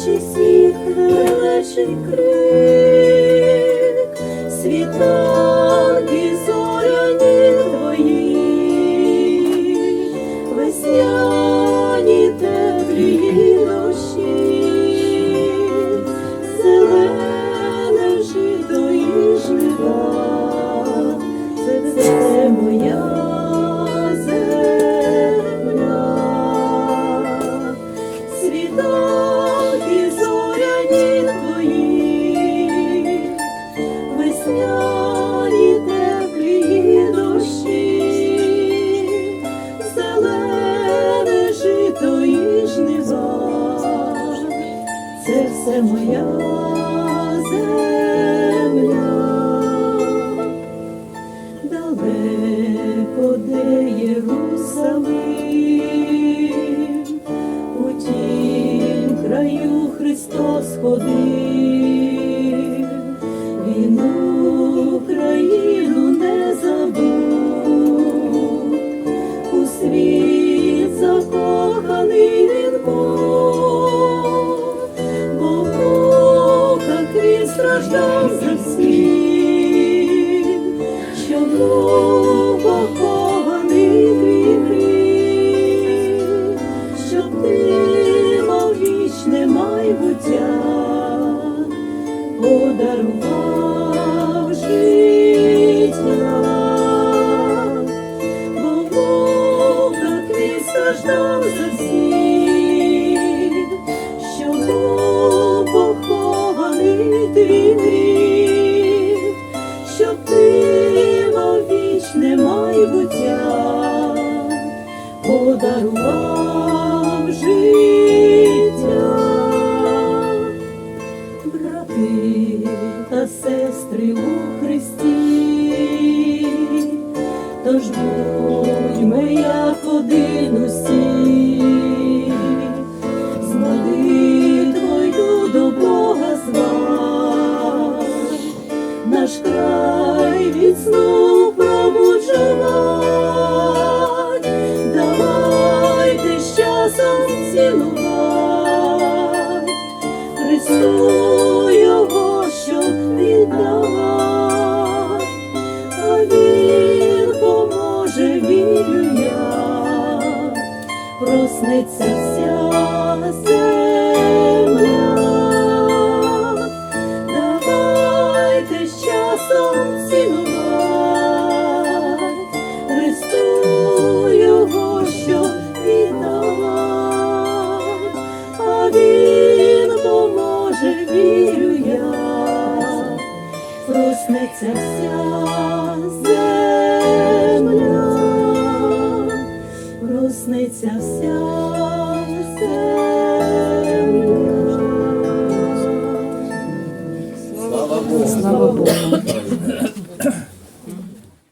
дитячий сіх величий крик, світанки це моя земля. Далеко де Єрусалим, у тім краю Христос ходив, твій гріх, щоб ти мав подарував життя, брати та сестри у Христі, тож будьмо наш край від сну пробуджувать, давайте з часом цілувать, Христу Його, щоб віддавать, а Він поможе, вірю я, проснеться вся земля. Проснеться вся земля,